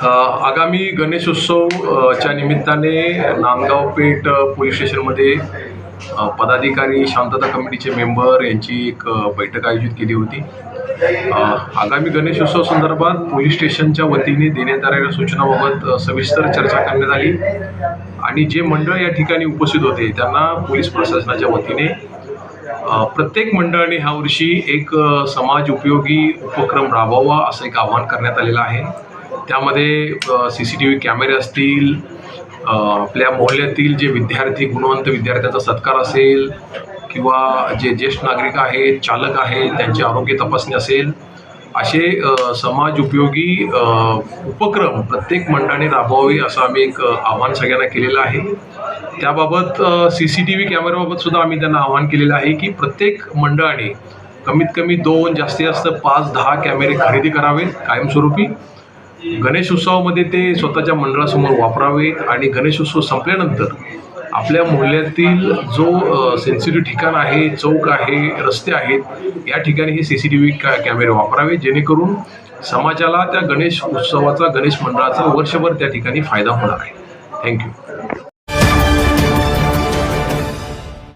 आगामी गणेशोत्सवच्या च्या निमित्ताने नांदगाव पेठ पोलीस स्टेशनमध्ये पदाधिकारी शांतता कमिटीचे मेंबर यांची एक बैठक आयोजित केली होती. आगामी गणेशोत्सव संदर्भात पोलीस स्टेशनच्या वतीने देण्यात आलेल्या सूचनाबाबत सविस्तर चर्चा करण्यात आली. आणि जे मंडळ या ठिकाणी उपस्थित होते त्यांना पोलीस प्रशासनाच्या वतीने प्रत्येक मंडळाने ह्या वर्षी एक समाज उपयोगी उपक्रम राबवावा असं एक आवाहन करण्यात आलेलं आहे. त्यामध्ये सी सी टी व्ही कॅमेरे असतील आपल्या मोहल्ल्यातील जे विद्यार्थी गुणवंत विद्यार्थ्यांचा सत्कार असेल किंवा जे ज्येष्ठ नागरिक आहेत चालक आहेत त्यांची आरोग्य तपासणी असेल असे समाज उपयोगी उपक्रम प्रत्येक मंडळाने राबवावे असं आम्ही एक आव्हान सगळ्यांना केलेलं आहे. त्याबाबत सी सी टी व्ही कॅमेऱ्याबाबत सुद्धा आम्ही त्यांना आव्हान केलेलं आहे की प्रत्येक मंडळाने कमीत कमी दोन जास्तीत जास्त पाच दहा कॅमेरे खरेदी करावेत कायमस्वरूपी. गणेश उत्सवामध्ये ते स्वतःच्या मंडळासमोर वापरावेत आणि गणेश उत्सव संपल्यानंतर आपल्या मोहल्ल्यातील जो सेन्सिटिव्ह ठिकाण आहे चौक आहे रस्ते आहेत या ठिकाणी हे सी सी टी व्ही कॅमेरे वापरावे जेणेकरून समाजाला त्या गणेश उत्सवाचा गणेश मंडळाचा वर्षभर त्या ठिकाणी फायदा होणार आहे. थँक्यू